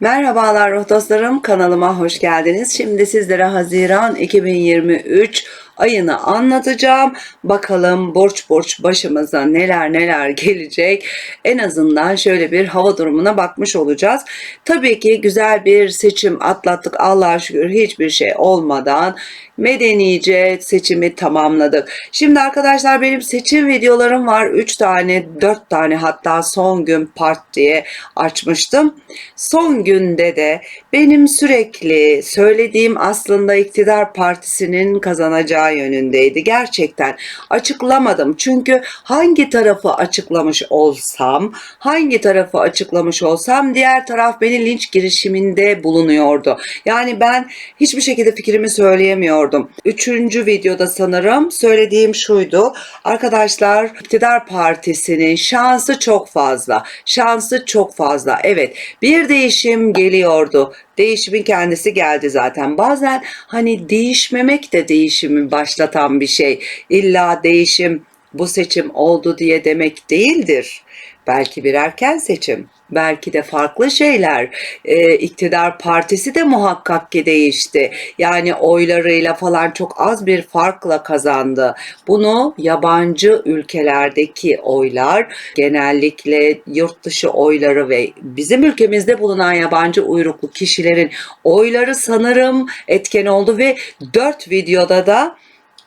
Merhabalar ruh dostlarım kanalıma hoş geldiniz. Şimdi sizlere Haziran 2023 ayını anlatacağım. Bakalım borç borç başımıza neler neler gelecek. En azından şöyle bir hava durumuna bakmış olacağız. Tabii ki güzel bir seçim atlattık. Allah'a şükür hiçbir şey olmadan medenice seçimi tamamladık. Şimdi arkadaşlar benim seçim videolarım var. 3 tane, 4 tane hatta son gün part diye açmıştım. Son günde de benim sürekli söylediğim aslında iktidar partisinin kazanacağı yönündeydi. Gerçekten açıklamadım. Çünkü hangi tarafı açıklamış olsam, hangi tarafı açıklamış olsam diğer taraf beni linç girişiminde bulunuyordu. Yani ben hiçbir şekilde fikrimi söyleyemiyordum. Üçüncü videoda sanırım söylediğim şuydu. Arkadaşlar iktidar partisinin şansı çok fazla. Şansı çok fazla. Evet bir değişim geliyordu. Değişimin kendisi geldi zaten. Bazen hani değişmemek de değişimi başlatan bir şey. İlla değişim bu seçim oldu diye demek değildir. Belki bir erken seçim, belki de farklı şeyler. Ee, iktidar partisi de muhakkak ki değişti. Yani oylarıyla falan çok az bir farkla kazandı. Bunu yabancı ülkelerdeki oylar, genellikle yurt dışı oyları ve bizim ülkemizde bulunan yabancı uyruklu kişilerin oyları sanırım etken oldu ve 4 videoda da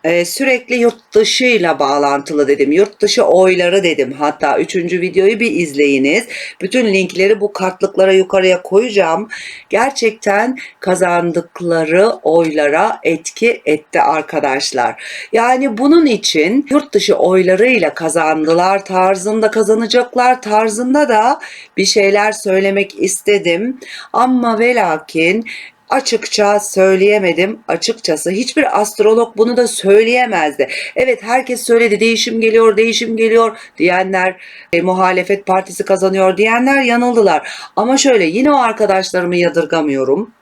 ee, sürekli yurt dışıyla bağlantılı dedim. Yurt dışı oyları dedim. Hatta üçüncü videoyu bir izleyiniz. Bütün linkleri bu kartlıklara yukarıya koyacağım. Gerçekten kazandıkları oylara etki etti arkadaşlar. Yani bunun için yurt dışı oylarıyla kazandılar tarzında kazanacaklar tarzında da bir şeyler söylemek istedim. Ama ve lakin açıkça söyleyemedim. Açıkçası hiçbir astrolog bunu da söyleyemezdi. Evet herkes söyledi değişim geliyor, değişim geliyor diyenler, e, muhalefet partisi kazanıyor diyenler yanıldılar. Ama şöyle yine o arkadaşlarımı yadırgamıyorum.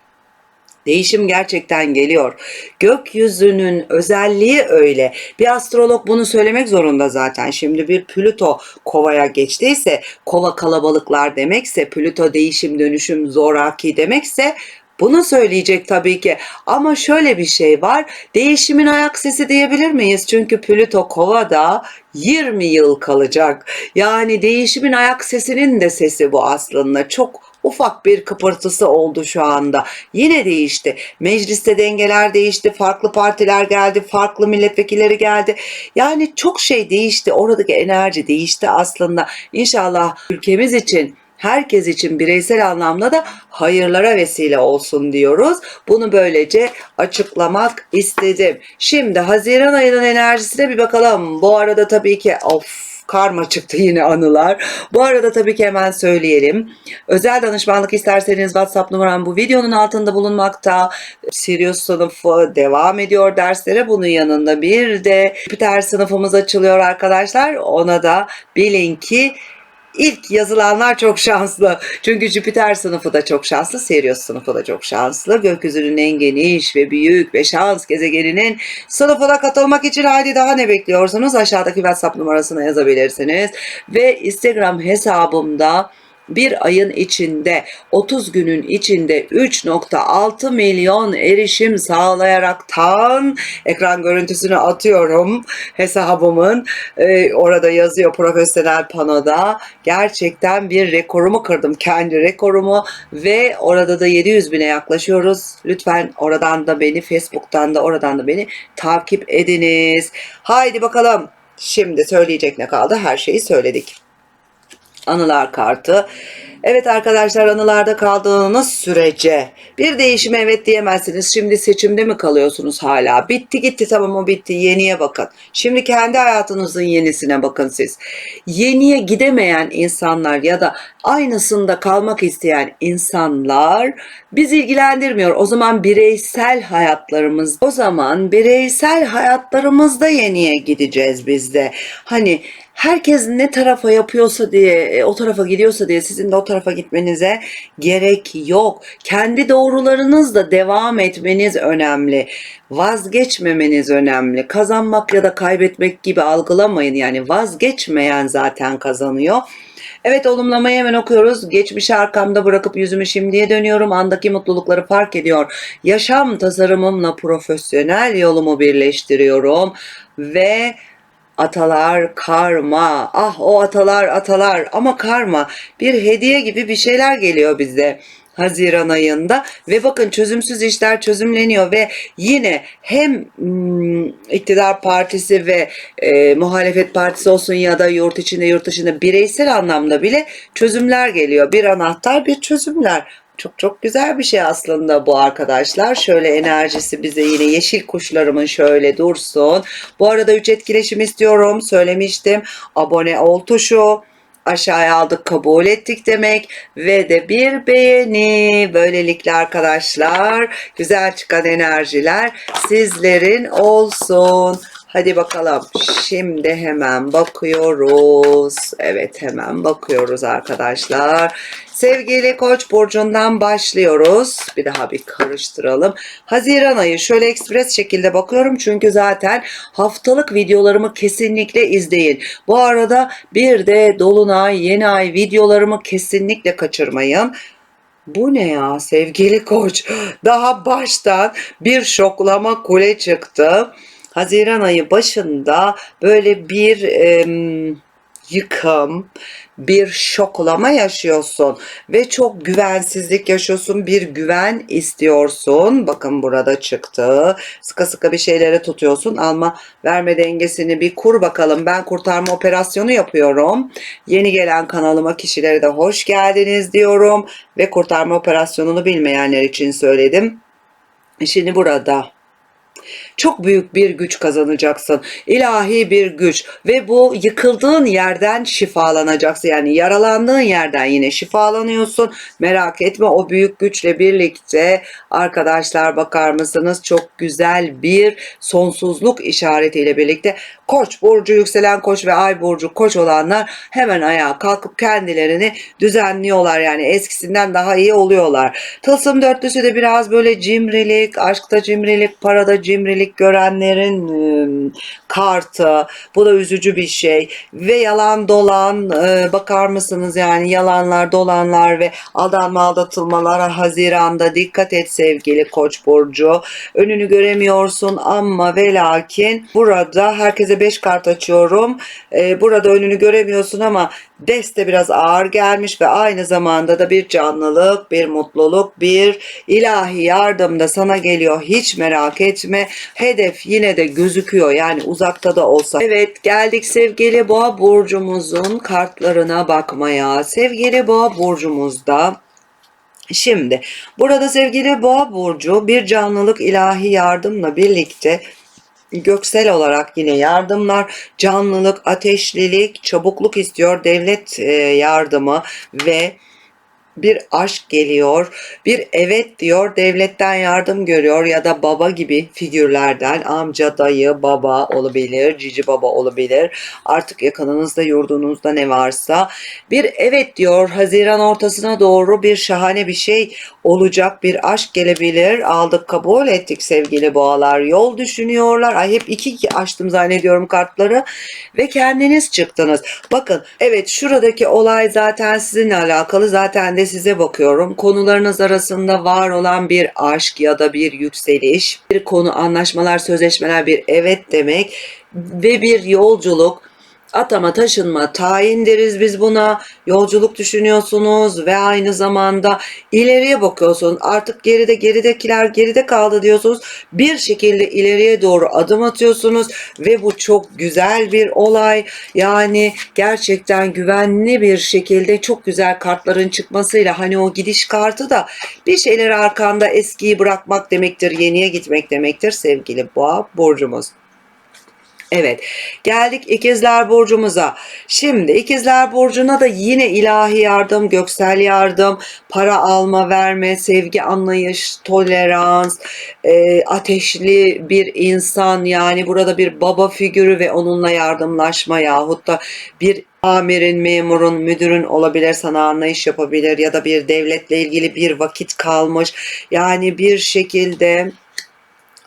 Değişim gerçekten geliyor. Gökyüzünün özelliği öyle. Bir astrolog bunu söylemek zorunda zaten. Şimdi bir Plüto kovaya geçtiyse, kova kalabalıklar demekse, Plüto değişim dönüşüm zoraki demekse bunu söyleyecek tabii ki. Ama şöyle bir şey var. Değişimin ayak sesi diyebilir miyiz? Çünkü Plüto Kova'da 20 yıl kalacak. Yani değişimin ayak sesinin de sesi bu aslında. Çok ufak bir kıpırtısı oldu şu anda. Yine değişti. Mecliste dengeler değişti. Farklı partiler geldi. Farklı milletvekilleri geldi. Yani çok şey değişti. Oradaki enerji değişti aslında. İnşallah ülkemiz için herkes için bireysel anlamda da hayırlara vesile olsun diyoruz. Bunu böylece açıklamak istedim. Şimdi Haziran ayının enerjisine bir bakalım. Bu arada tabii ki of karma çıktı yine anılar. Bu arada tabii ki hemen söyleyelim. Özel danışmanlık isterseniz WhatsApp numaram bu videonun altında bulunmakta. Sirius sınıfı devam ediyor derslere. Bunun yanında bir de Jüpiter sınıfımız açılıyor arkadaşlar. Ona da bilin ki İlk yazılanlar çok şanslı. Çünkü Jüpiter sınıfı da çok şanslı, Sirius sınıfı da çok şanslı. Gökyüzünün en geniş ve büyük ve şans gezegeninin sınıfına katılmak için haydi daha ne bekliyorsunuz? Aşağıdaki WhatsApp numarasına yazabilirsiniz. Ve Instagram hesabımda bir ayın içinde 30 günün içinde 3.6 milyon erişim sağlayaraktan ekran görüntüsünü atıyorum. Hesabımın Ee, orada yazıyor profesyonel panoda. Gerçekten bir rekorumu kırdım kendi rekorumu ve orada da 700 bine yaklaşıyoruz. Lütfen oradan da beni Facebook'tan da oradan da beni takip ediniz. Haydi bakalım. Şimdi söyleyecek ne kaldı? Her şeyi söyledik anılar kartı. Evet arkadaşlar anılarda kaldığınız sürece bir değişime evet diyemezsiniz. Şimdi seçimde mi kalıyorsunuz hala? Bitti gitti tamam o bitti yeniye bakın. Şimdi kendi hayatınızın yenisine bakın siz. Yeniye gidemeyen insanlar ya da aynısında kalmak isteyen insanlar biz ilgilendirmiyor. O zaman bireysel hayatlarımız o zaman bireysel hayatlarımızda yeniye gideceğiz biz de. Hani herkes ne tarafa yapıyorsa diye e, o tarafa gidiyorsa diye sizin de o tarafa gitmenize gerek yok. Kendi doğrularınızla devam etmeniz önemli. Vazgeçmemeniz önemli. Kazanmak ya da kaybetmek gibi algılamayın. Yani vazgeçmeyen zaten kazanıyor. Evet olumlamayı hemen okuyoruz. Geçmişi arkamda bırakıp yüzümü şimdiye dönüyorum. Andaki mutlulukları fark ediyor. Yaşam tasarımımla profesyonel yolumu birleştiriyorum. Ve atalar karma. Ah o atalar atalar ama karma. Bir hediye gibi bir şeyler geliyor bize. Haziran ayında ve bakın çözümsüz işler çözümleniyor ve yine hem mm, iktidar partisi ve e, muhalefet partisi olsun ya da yurt içinde yurt dışında bireysel anlamda bile çözümler geliyor. Bir anahtar bir çözümler. Çok çok güzel bir şey aslında bu arkadaşlar. Şöyle enerjisi bize yine yeşil kuşlarımın şöyle dursun. Bu arada üç etkileşim istiyorum. Söylemiştim. Abone ol tuşu aşağıya aldık kabul ettik demek ve de bir beğeni böylelikle arkadaşlar güzel çıkan enerjiler sizlerin olsun. Hadi bakalım. Şimdi hemen bakıyoruz. Evet hemen bakıyoruz arkadaşlar. Sevgili Koç burcundan başlıyoruz. Bir daha bir karıştıralım. Haziran ayı şöyle ekspres şekilde bakıyorum çünkü zaten haftalık videolarımı kesinlikle izleyin. Bu arada bir de dolunay, yeni ay videolarımı kesinlikle kaçırmayın. Bu ne ya sevgili koç? Daha baştan bir şoklama kule çıktı. Haziran ayı başında böyle bir em, yıkım, bir şoklama yaşıyorsun ve çok güvensizlik yaşıyorsun, bir güven istiyorsun. Bakın burada çıktı. Sıkı sıkı bir şeyleri tutuyorsun. Alma verme dengesini bir kur bakalım. Ben kurtarma operasyonu yapıyorum. Yeni gelen kanalıma kişilere de hoş geldiniz diyorum ve kurtarma operasyonunu bilmeyenler için söyledim. Şimdi burada çok büyük bir güç kazanacaksın. İlahi bir güç ve bu yıkıldığın yerden şifalanacaksın. Yani yaralandığın yerden yine şifalanıyorsun. Merak etme o büyük güçle birlikte arkadaşlar bakar mısınız çok güzel bir sonsuzluk işaretiyle birlikte Koç burcu yükselen koç ve ay burcu koç olanlar hemen ayağa kalkıp kendilerini düzenliyorlar. Yani eskisinden daha iyi oluyorlar. Tılsım dörtlüsü de biraz böyle cimrilik, aşkta cimrilik, parada cimrilik görenlerin ıı, kartı. Bu da üzücü bir şey. Ve yalan dolan ıı, bakar mısınız yani yalanlar dolanlar ve aldanma aldatılmalar Haziran'da dikkat et sevgili koç burcu. Önünü göremiyorsun ama ve lakin burada herkese 5 kart açıyorum. Ee, burada önünü göremiyorsun ama deste biraz ağır gelmiş ve aynı zamanda da bir canlılık, bir mutluluk, bir ilahi yardım da sana geliyor. Hiç merak etme. Hedef yine de gözüküyor. Yani uzakta da olsa. Evet geldik sevgili boğa burcumuzun kartlarına bakmaya. Sevgili boğa burcumuzda Şimdi burada sevgili boğa burcu bir canlılık ilahi yardımla birlikte göksel olarak yine yardımlar, canlılık, ateşlilik, çabukluk istiyor, devlet e, yardımı ve bir aşk geliyor, bir evet diyor, devletten yardım görüyor ya da baba gibi figürlerden amca, dayı, baba olabilir, cici baba olabilir. Artık yakınınızda, yurdunuzda ne varsa bir evet diyor. Haziran ortasına doğru bir şahane bir şey olacak, bir aşk gelebilir. Aldık, kabul ettik sevgili boğalar. Yol düşünüyorlar. Ay hep iki iki açtım zannediyorum kartları ve kendiniz çıktınız. Bakın evet şuradaki olay zaten sizinle alakalı. Zaten de size bakıyorum. Konularınız arasında var olan bir aşk ya da bir yükseliş, bir konu, anlaşmalar, sözleşmeler, bir evet demek ve bir yolculuk atama taşınma tayin deriz biz buna. Yolculuk düşünüyorsunuz ve aynı zamanda ileriye bakıyorsunuz artık geride geridekiler geride kaldı diyorsunuz. Bir şekilde ileriye doğru adım atıyorsunuz ve bu çok güzel bir olay. Yani gerçekten güvenli bir şekilde çok güzel kartların çıkmasıyla hani o gidiş kartı da bir şeyleri arkanda eskiyi bırakmak demektir yeniye gitmek demektir sevgili boğa burcumuz. Evet geldik ikizler burcumuza. Şimdi ikizler burcuna da yine ilahi yardım, göksel yardım, para alma verme, sevgi anlayış, tolerans, e, ateşli bir insan yani burada bir baba figürü ve onunla yardımlaşma yahut da bir amirin, memurun, müdürün olabilir sana anlayış yapabilir ya da bir devletle ilgili bir vakit kalmış yani bir şekilde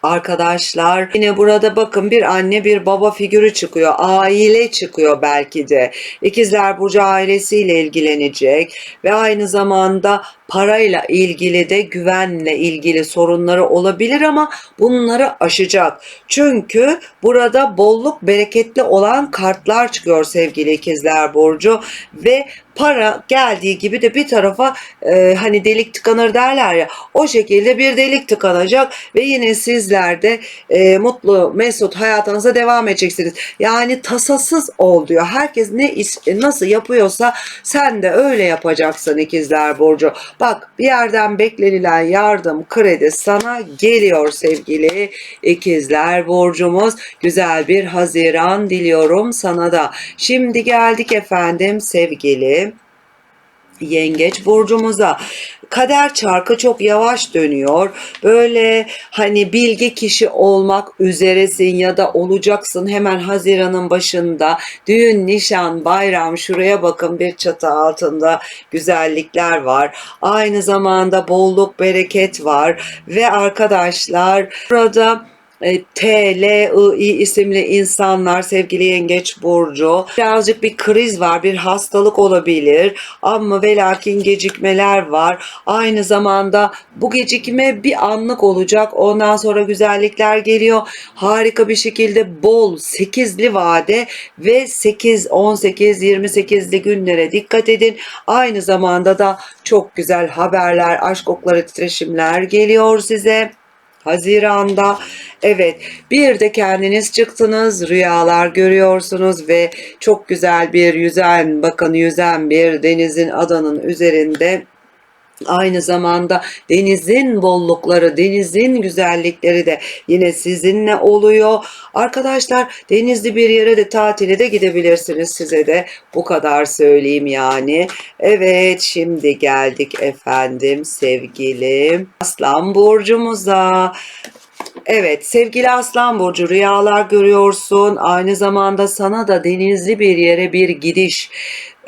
Arkadaşlar yine burada bakın bir anne bir baba figürü çıkıyor. Aile çıkıyor belki de. İkizler Burcu ailesiyle ilgilenecek ve aynı zamanda parayla ilgili de güvenle ilgili sorunları olabilir ama bunları aşacak. Çünkü burada bolluk bereketli olan kartlar çıkıyor sevgili ikizler Burcu ve para geldiği gibi de bir tarafa e, hani delik tıkanır derler ya o şekilde bir delik tıkanacak ve yine sizler de e, mutlu mesut hayatınıza devam edeceksiniz. Yani tasasız ol diyor. Herkes ne nasıl yapıyorsa sen de öyle yapacaksın ikizler Burcu. Bak bir yerden beklenilen yardım kredi sana geliyor sevgili ikizler Burcumuz. Güzel bir Haziran diliyorum sana da. Şimdi geldik efendim sevgili yengeç burcumuza. Kader çarkı çok yavaş dönüyor. Böyle hani bilgi kişi olmak üzeresin ya da olacaksın hemen Haziran'ın başında. Düğün, nişan, bayram şuraya bakın bir çatı altında güzellikler var. Aynı zamanda bolluk, bereket var ve arkadaşlar burada e, T, L, I, I isimli insanlar sevgili yengeç burcu. Birazcık bir kriz var, bir hastalık olabilir ama ve lakin gecikmeler var. Aynı zamanda bu gecikme bir anlık olacak. Ondan sonra güzellikler geliyor. Harika bir şekilde bol 8'li vade ve 8, 18, 28'li günlere dikkat edin. Aynı zamanda da çok güzel haberler, aşk okları titreşimler geliyor size. Haziran'da. Evet bir de kendiniz çıktınız rüyalar görüyorsunuz ve çok güzel bir yüzen bakın yüzen bir denizin adanın üzerinde Aynı zamanda denizin bollukları, denizin güzellikleri de yine sizinle oluyor. Arkadaşlar denizli bir yere de tatile de gidebilirsiniz size de bu kadar söyleyeyim yani. Evet şimdi geldik efendim sevgili Aslan Burcumuza. Evet sevgili Aslan Burcu rüyalar görüyorsun. Aynı zamanda sana da denizli bir yere bir gidiş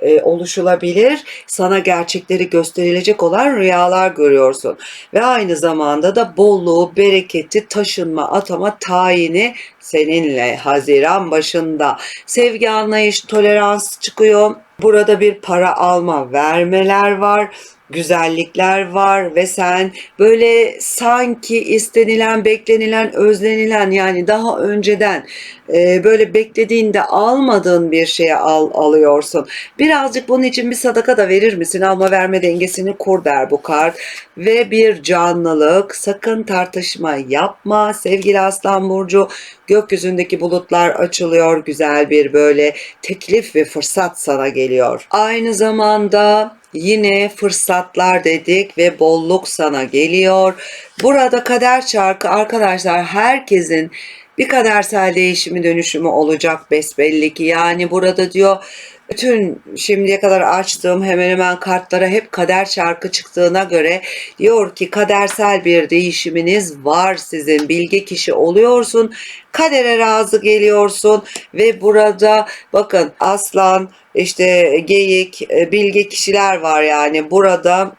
e, oluşulabilir. Sana gerçekleri gösterilecek olan rüyalar görüyorsun. Ve aynı zamanda da bolluğu, bereketi, taşınma, atama, tayini seninle Haziran başında. Sevgi, anlayış, tolerans çıkıyor. Burada bir para alma, vermeler var güzellikler var ve sen böyle sanki istenilen, beklenilen, özlenilen yani daha önceden e, böyle beklediğinde almadığın bir şeye al, alıyorsun. Birazcık bunun için bir sadaka da verir misin? Alma verme dengesini kur der bu kart. Ve bir canlılık sakın tartışma yapma sevgili Aslan Burcu. Gökyüzündeki bulutlar açılıyor. Güzel bir böyle teklif ve fırsat sana geliyor. Aynı zamanda Yine fırsatlar dedik ve bolluk sana geliyor. Burada kader çarkı arkadaşlar herkesin bir kadersel değişimi dönüşümü olacak besbelli ki. Yani burada diyor bütün şimdiye kadar açtığım hemen hemen kartlara hep kader çarkı çıktığına göre diyor ki kadersel bir değişiminiz var sizin bilge kişi oluyorsun kadere razı geliyorsun ve burada bakın aslan işte geyik e, bilge kişiler var yani burada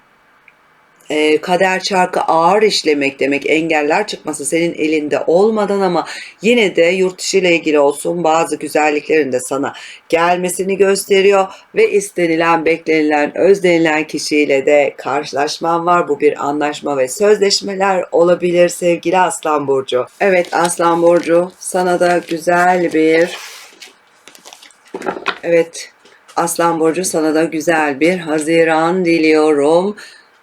e, kader çarkı ağır işlemek demek engeller çıkması senin elinde olmadan ama yine de yurt dışı ile ilgili olsun bazı güzelliklerin de sana gelmesini gösteriyor ve istenilen, beklenilen, özlenilen kişiyle de karşılaşman var. Bu bir anlaşma ve sözleşmeler olabilir sevgili Aslan Burcu. Evet Aslan Burcu sana da güzel bir Evet Aslan Burcu sana da güzel bir Haziran diliyorum.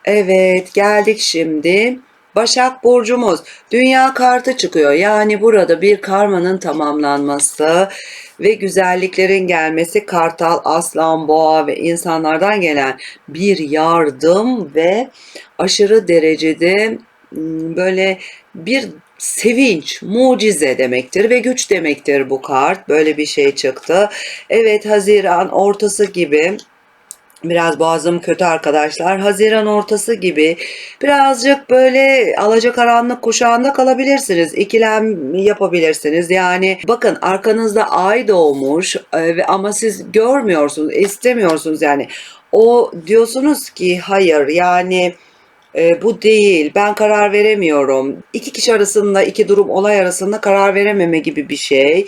Evet geldik şimdi. Başak Burcumuz dünya kartı çıkıyor. Yani burada bir karmanın tamamlanması ve güzelliklerin gelmesi kartal, aslan, boğa ve insanlardan gelen bir yardım ve aşırı derecede ım, böyle bir sevinç, mucize demektir ve güç demektir bu kart. Böyle bir şey çıktı. Evet Haziran ortası gibi Biraz boğazım kötü arkadaşlar. Haziran ortası gibi birazcık böyle alacakaranlık kuşağında kalabilirsiniz. İkilem yapabilirsiniz. Yani bakın arkanızda ay doğmuş e, ama siz görmüyorsunuz, istemiyorsunuz yani. O diyorsunuz ki hayır yani e, bu değil, ben karar veremiyorum. İki kişi arasında, iki durum olay arasında karar verememe gibi bir şey.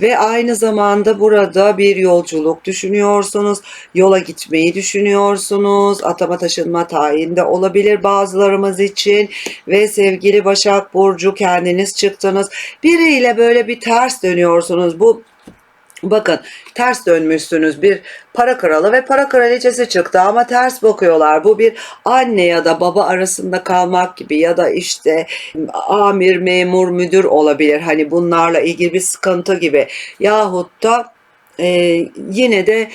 Ve aynı zamanda burada bir yolculuk düşünüyorsunuz, yola gitmeyi düşünüyorsunuz, atama taşınma tayinde olabilir bazılarımız için. Ve sevgili Başak Burcu kendiniz çıktınız. Biriyle böyle bir ters dönüyorsunuz. Bu Bakın ters dönmüşsünüz bir para kralı ve para kraliçesi çıktı ama ters bakıyorlar. Bu bir anne ya da baba arasında kalmak gibi ya da işte amir, memur, müdür olabilir. Hani bunlarla ilgili bir sıkıntı gibi. Yahut da e, yine de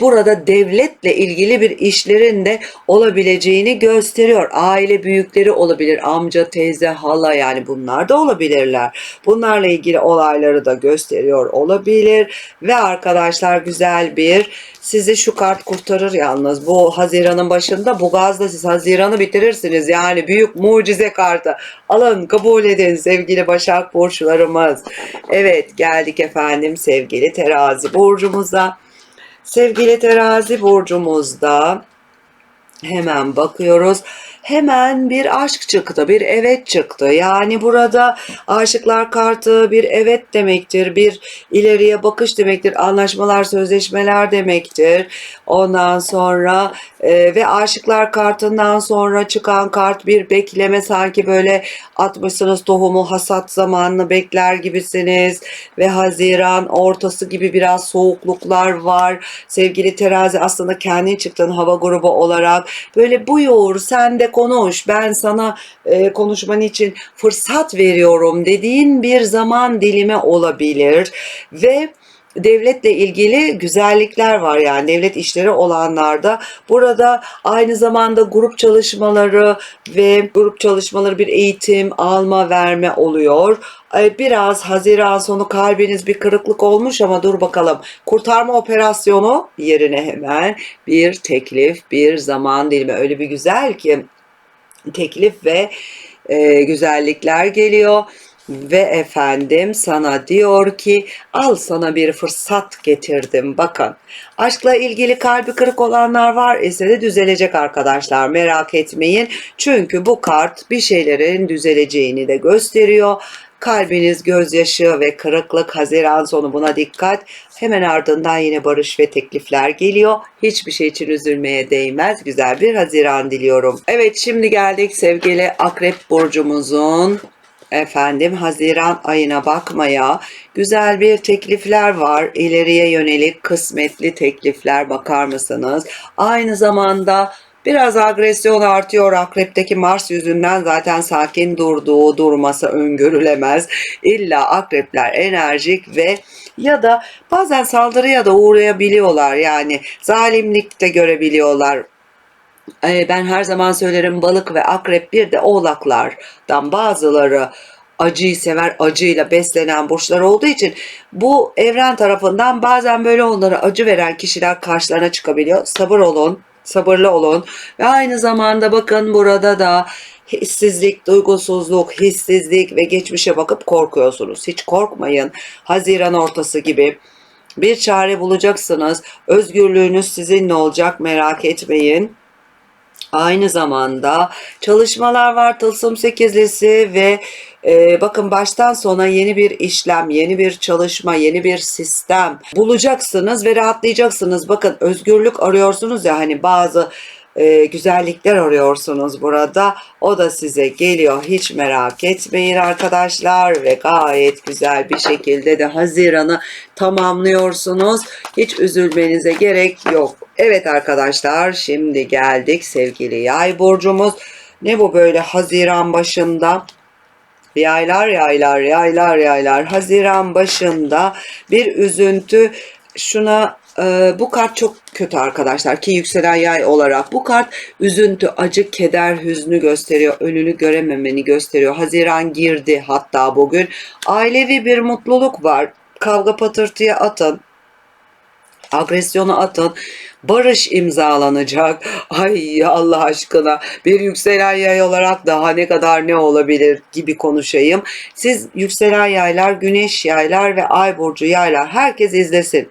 burada devletle ilgili bir işlerin de olabileceğini gösteriyor. Aile büyükleri olabilir, amca, teyze, hala yani bunlar da olabilirler. Bunlarla ilgili olayları da gösteriyor olabilir ve arkadaşlar güzel bir sizi şu kart kurtarır yalnız. Bu Haziran'ın başında bu gazla siz Haziran'ı bitirirsiniz. Yani büyük mucize kartı. Alın kabul edin sevgili Başak Burçlarımız. Evet geldik efendim sevgili terazi burcumuza. Sevgili terazi burcumuzda hemen bakıyoruz. Hemen bir aşk çıktı, bir evet çıktı. Yani burada aşıklar kartı bir evet demektir, bir ileriye bakış demektir, anlaşmalar, sözleşmeler demektir. Ondan sonra e, ve aşıklar kartından sonra çıkan kart bir bekleme sanki böyle atmışsınız tohumu hasat zamanını bekler gibisiniz ve Haziran ortası gibi biraz soğukluklar var. Sevgili terazi aslında kendin çıktın hava grubu olarak böyle buyur sen de konuş ben sana e, konuşman için fırsat veriyorum dediğin bir zaman dilimi olabilir ve devletle ilgili güzellikler var yani devlet işleri olanlarda. Burada aynı zamanda grup çalışmaları ve grup çalışmaları bir eğitim alma verme oluyor. Ay, Biraz Haziran sonu kalbiniz bir kırıklık olmuş ama dur bakalım. Kurtarma operasyonu yerine hemen bir teklif, bir zaman dilimi öyle bir güzel ki teklif ve e, güzellikler geliyor. Ve efendim sana diyor ki al sana bir fırsat getirdim. Bakın aşkla ilgili kalbi kırık olanlar var ise de düzelecek arkadaşlar merak etmeyin. Çünkü bu kart bir şeylerin düzeleceğini de gösteriyor kalbiniz gözyaşı ve kırıklık Haziran sonu buna dikkat. Hemen ardından yine barış ve teklifler geliyor. Hiçbir şey için üzülmeye değmez. Güzel bir Haziran diliyorum. Evet şimdi geldik sevgili Akrep Burcumuzun efendim Haziran ayına bakmaya. Güzel bir teklifler var. İleriye yönelik kısmetli teklifler bakar mısınız? Aynı zamanda Biraz agresyon artıyor. Akrepteki Mars yüzünden zaten sakin durduğu durması öngörülemez. İlla akrepler enerjik ve ya da bazen saldırıya da uğrayabiliyorlar. Yani zalimlik de görebiliyorlar. Ee, ben her zaman söylerim balık ve akrep bir de oğlaklardan. Bazıları acıyı sever, acıyla beslenen burçlar olduğu için bu evren tarafından bazen böyle onlara acı veren kişiler karşılarına çıkabiliyor. Sabır olun, sabırlı olun ve aynı zamanda bakın burada da hissizlik, duygusuzluk, hissizlik ve geçmişe bakıp korkuyorsunuz. Hiç korkmayın. Haziran ortası gibi bir çare bulacaksınız. Özgürlüğünüz sizinle olacak merak etmeyin. Aynı zamanda çalışmalar var Tılsım sekizlisi ve e, bakın baştan sona yeni bir işlem, yeni bir çalışma, yeni bir sistem bulacaksınız ve rahatlayacaksınız. Bakın özgürlük arıyorsunuz ya hani bazı e, güzellikler arıyorsunuz burada. O da size geliyor. Hiç merak etmeyin arkadaşlar ve gayet güzel bir şekilde de Haziran'ı tamamlıyorsunuz. Hiç üzülmenize gerek yok. Evet arkadaşlar şimdi geldik sevgili yay burcumuz. Ne bu böyle Haziran başında? Yaylar yaylar yaylar yaylar Haziran başında bir üzüntü şuna e, bu kart çok kötü arkadaşlar ki yükselen yay olarak bu kart üzüntü, acı, keder, hüznü gösteriyor. Önünü görememeni gösteriyor. Haziran girdi hatta bugün. Ailevi bir mutluluk var. Kavga patırtıya atın. Agresyonu atın. Barış imzalanacak. Ay Allah aşkına bir yükselen yay olarak daha ne kadar ne olabilir gibi konuşayım. Siz yükselen yaylar, güneş yaylar ve ay burcu yaylar herkes izlesin.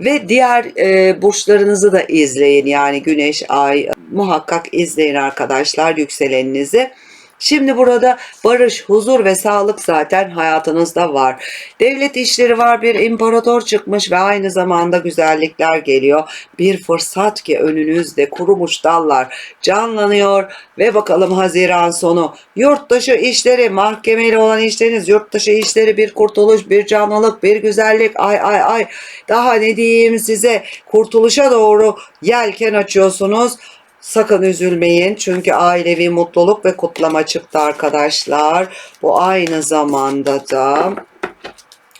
Ve diğer e, burçlarınızı da izleyin. Yani güneş, ay, muhakkak izleyin arkadaşlar yükseleninizi. Şimdi burada barış, huzur ve sağlık zaten hayatınızda var. Devlet işleri var, bir imparator çıkmış ve aynı zamanda güzellikler geliyor. Bir fırsat ki önünüzde kurumuş dallar canlanıyor ve bakalım Haziran sonu yurt dışı işleri, mahkemeyle olan işleriniz, yurt dışı işleri bir kurtuluş, bir canlılık, bir güzellik. Ay ay ay daha ne diyeyim size kurtuluşa doğru yelken açıyorsunuz. Sakın üzülmeyin çünkü ailevi mutluluk ve kutlama çıktı arkadaşlar. Bu aynı zamanda da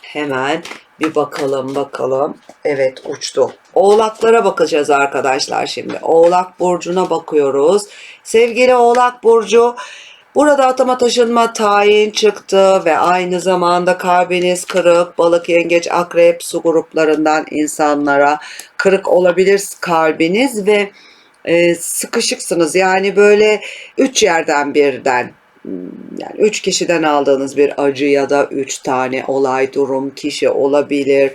hemen bir bakalım bakalım. Evet uçtu. Oğlaklara bakacağız arkadaşlar şimdi. Oğlak burcuna bakıyoruz. Sevgili Oğlak burcu Burada atama taşınma tayin çıktı ve aynı zamanda kalbiniz kırık, balık, yengeç, akrep, su gruplarından insanlara kırık olabilir kalbiniz ve e, sıkışıksınız. Yani böyle üç yerden birden yani üç kişiden aldığınız bir acı ya da üç tane olay, durum, kişi olabilir.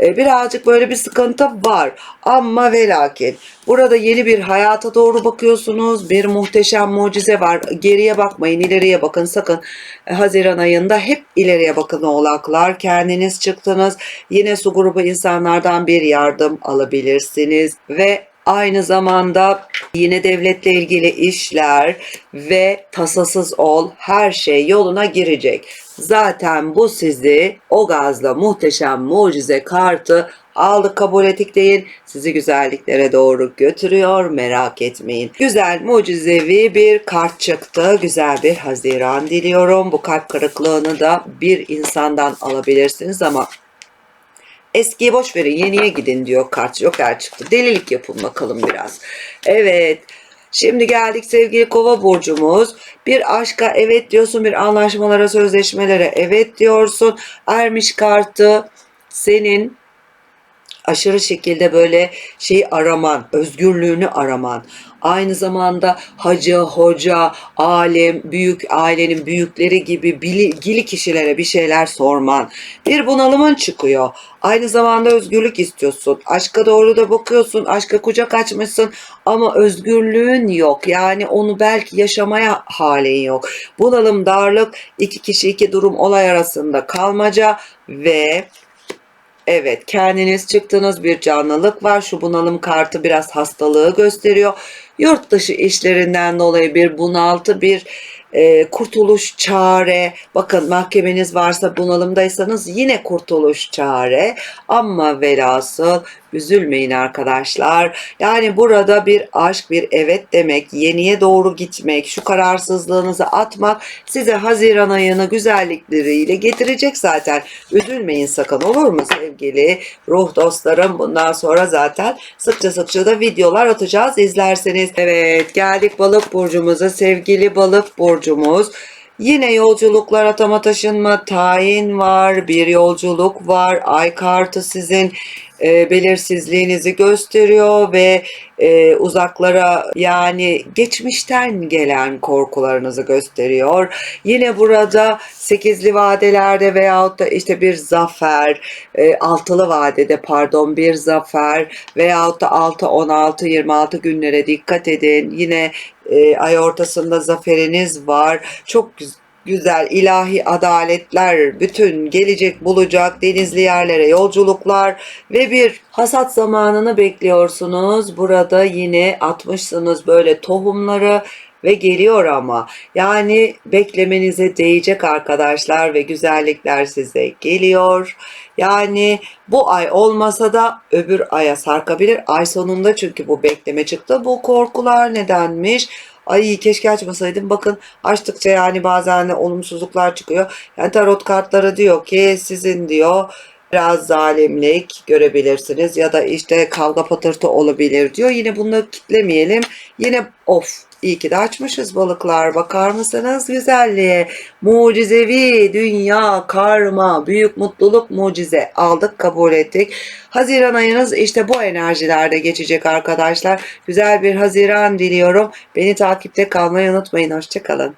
E, birazcık böyle bir sıkıntı var. Ama ve lakin burada yeni bir hayata doğru bakıyorsunuz. Bir muhteşem mucize var. Geriye bakmayın, ileriye bakın. Sakın Haziran ayında hep ileriye bakın oğlaklar. Kendiniz çıktınız. Yine su grubu insanlardan bir yardım alabilirsiniz. Ve Aynı zamanda yine devletle ilgili işler ve tasasız ol her şey yoluna girecek. Zaten bu sizi o gazla muhteşem mucize kartı aldık kabul ettik deyin. Sizi güzelliklere doğru götürüyor merak etmeyin. Güzel mucizevi bir kart çıktı. Güzel bir haziran diliyorum. Bu kalp kırıklığını da bir insandan alabilirsiniz ama Eskiyi boş verin yeniye gidin diyor kart. Joker çıktı. Delilik yapın bakalım biraz. Evet. Şimdi geldik sevgili kova burcumuz. Bir aşka evet diyorsun, bir anlaşmalara, sözleşmelere evet diyorsun. Ermiş kartı senin aşırı şekilde böyle şeyi araman, özgürlüğünü araman, aynı zamanda hacı, hoca, alem, büyük ailenin büyükleri gibi bilgili kişilere bir şeyler sorman. Bir bunalımın çıkıyor. Aynı zamanda özgürlük istiyorsun. Aşka doğru da bakıyorsun. Aşka kucak açmışsın ama özgürlüğün yok. Yani onu belki yaşamaya halin yok. Bunalım, darlık, iki kişi iki durum olay arasında kalmaca ve Evet kendiniz çıktığınız bir canlılık var. Şu bunalım kartı biraz hastalığı gösteriyor. Yurt dışı işlerinden dolayı bir bunaltı, bir e, kurtuluş çare. Bakın mahkemeniz varsa bunalımdaysanız yine kurtuluş çare. Ama velhasıl üzülmeyin arkadaşlar. Yani burada bir aşk, bir evet demek, yeniye doğru gitmek, şu kararsızlığınızı atmak size Haziran ayını güzellikleriyle getirecek zaten. Üzülmeyin sakın olur mu sevgili ruh dostlarım? Bundan sonra zaten sıkça sıkça da videolar atacağız izlerseniz. Evet geldik balık burcumuza sevgili balık burcumuz. Yine yolculuklar atama taşınma tayin var bir yolculuk var ay kartı sizin e, belirsizliğinizi gösteriyor ve e, uzaklara yani geçmişten gelen korkularınızı gösteriyor. Yine burada sekizli vadelerde veyahut da işte bir zafer, e, altılı vadede pardon bir zafer veyahut da 6, 16, 26 günlere dikkat edin. Yine e, ay ortasında zaferiniz var. Çok güzel güzel ilahi adaletler bütün gelecek bulacak denizli yerlere yolculuklar ve bir hasat zamanını bekliyorsunuz. Burada yine atmışsınız böyle tohumları ve geliyor ama yani beklemenize değecek arkadaşlar ve güzellikler size geliyor. Yani bu ay olmasa da öbür aya sarkabilir. Ay sonunda çünkü bu bekleme çıktı. Bu korkular nedenmiş? Ay keşke açmasaydım. Bakın açtıkça yani bazen olumsuzluklar çıkıyor. Yani tarot kartları diyor ki sizin diyor biraz zalimlik görebilirsiniz ya da işte kavga patırtı olabilir diyor. Yine bunu kitlemeyelim. Yine of İyi ki de açmışız balıklar. Bakar mısınız güzelliğe? Mucizevi, dünya, karma, büyük mutluluk, mucize aldık, kabul ettik. Haziran ayınız işte bu enerjilerde geçecek arkadaşlar. Güzel bir Haziran diliyorum. Beni takipte kalmayı unutmayın. Hoşçakalın.